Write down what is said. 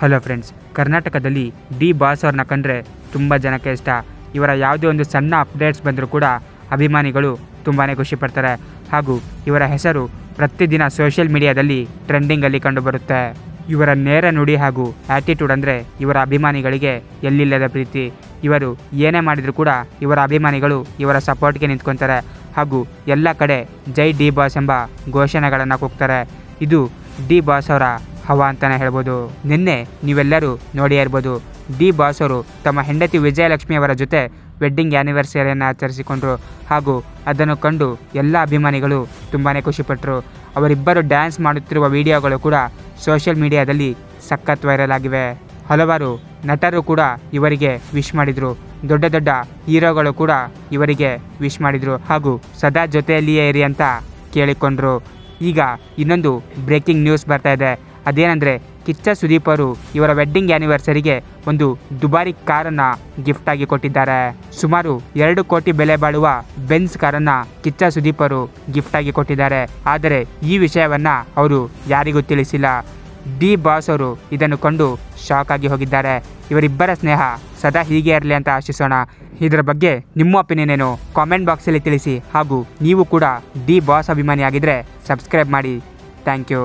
Hello friends, ಕರ್ನಾಟಕದಲ್ಲಿ D boss ಅವ್ರನ್ನ ಕಂಡ್ರೆ ತುಂಬ ಜನಕ್ಕೆ ಇಷ್ಟ. ಇವರ ಯಾವುದೇ ಒಂದು ಸಣ್ಣ ಅಪ್ಡೇಟ್ಸ್ ಬಂದರೂ ಕೂಡ ಅಭಿಮಾನಿಗಳು ತುಂಬಾ ಖುಷಿ ಪಡ್ತಾರೆ. ಹಾಗೂ ಇವರ ಹೆಸರು ಪ್ರತಿದಿನ ಸೋಷಿಯಲ್ ಮೀಡಿಯಾದಲ್ಲಿ ಟ್ರೆಂಡಿಂಗಲ್ಲಿ ಕಂಡುಬರುತ್ತೆ ಇವರ ನೇರ ನುಡಿ ಹಾಗೂ ಆ್ಯಟಿಟ್ಯೂಡ್ ಅಂದರೆ ಇವರ ಅಭಿಮಾನಿಗಳಿಗೆ ಎಲ್ಲಿಲ್ಲದ ಪ್ರೀತಿ. ಇವರು ಏನೇ ಮಾಡಿದರೂ ಕೂಡ ಇವರ ಅಭಿಮಾನಿಗಳು ಇವರ ಸಪೋರ್ಟ್ಗೆ ನಿಂತ್ಕೊತಾರೆ. ಹಾಗೂ ಎಲ್ಲ ಕಡೆ ಜೈ ಡಿ ಬಾಸ್ ಎಂಬ ಘೋಷಣೆಗಳನ್ನು ಕೂಗ್ತಾರೆ. ಇದು ಡಿ ಬಾಸ್ ಅವರ ಹವಾ ಅಂತಲೇ ಹೇಳ್ಬೋದು. ನಿನ್ನೆ ನೀವೆಲ್ಲರೂ ನೋಡಿಯೇ ಇರ್ಬೋದು. ಡಿ ಬಾಸ್ ಅವರು ತಮ್ಮ ಹೆಂಡತಿ ವಿಜಯಲಕ್ಷ್ಮಿ ಅವರ ಜೊತೆ ವೆಡ್ಡಿಂಗ್ ಆ್ಯನಿವರ್ಸರಿಯನ್ನು ಆಚರಿಸಿಕೊಂಡರು. ಹಾಗೂ ಅದನ್ನು ಕಂಡು ಎಲ್ಲ ಅಭಿಮಾನಿಗಳು ತುಂಬಾ ಖುಷಿಪಟ್ಟರು ಅವರಿಬ್ಬರು ಡ್ಯಾನ್ಸ್ ಮಾಡುತ್ತಿರುವ ವಿಡಿಯೋಗಳು ಕೂಡ ಸೋಷಿಯಲ್ ಮೀಡಿಯಾದಲ್ಲಿ ಸಖತ್ ವೈರಲ್ ಆಗಿವೆ. ಹಲವಾರು ನಟರು ಕೂಡ ಇವರಿಗೆ ವಿಶ್ ಮಾಡಿದರು. ದೊಡ್ಡ ದೊಡ್ಡ ಹೀರೋಗಳು ಕೂಡ ಇವರಿಗೆ ವಿಶ್ ಮಾಡಿದರು. ಹಾಗೂ ಸದಾ ಜೊತೆಯಲ್ಲಿಯೇ ಇರಿ ಅಂತ ಕೇಳಿಕೊಂಡ್ರು. ಈಗ ಇನ್ನೊಂದು ಬ್ರೇಕಿಂಗ್ ನ್ಯೂಸ್ ಬರ್ತಾ ಇದೆ. ಅದೇನೆಂದರೆ ಕಿಚ್ಚ ಸುದೀಪರು ಇವರ ವೆಡ್ಡಿಂಗ್ ಆ್ಯನಿವರ್ಸರಿಗೆ ಒಂದು ದುಬಾರಿ ಕಾರನ್ನು ಗಿಫ್ಟ್ ಆಗಿ ಕೊಟ್ಟಿದ್ದಾರೆ. ಸುಮಾರು ಎರಡು ಕೋಟಿ ಬೆಲೆ ಬಾಳುವ ಬೆನ್ಸ್ ಕಾರನ್ನು ಕಿಚ್ಚ ಸುದೀಪರು ಗಿಫ್ಟ್ ಆಗಿ ಕೊಟ್ಟಿದ್ದಾರೆ. ಆದರೆ ಈ ವಿಷಯವನ್ನು ಅವರು ಯಾರಿಗೂ ತಿಳಿಸಿಲ್ಲ. ಡಿ ಬಾಸ್ ಅವರು ಇದನ್ನು ಕಂಡು ಶಾಕ್ ಆಗಿ ಹೋಗಿದ್ದಾರೆ. ಇವರಿಬ್ಬರ ಸ್ನೇಹ ಸದಾ ಹೀಗೆ ಇರಲಿ ಅಂತ ಆಶಿಸೋಣ. ಇದರ ಬಗ್ಗೆ ನಿಮ್ಮ ಒಪಿನಿಯನ್ ಏನು? ಕಾಮೆಂಟ್ ಬಾಕ್ಸಲ್ಲಿ ತಿಳಿಸಿ. ಹಾಗೂ ನೀವು ಕೂಡ ಡಿ ಬಾಸ್ ಅಭಿಮಾನಿ ಆಗಿದ್ದರೆ ಸಬ್ಸ್ಕ್ರೈಬ್ ಮಾಡಿ. Thank you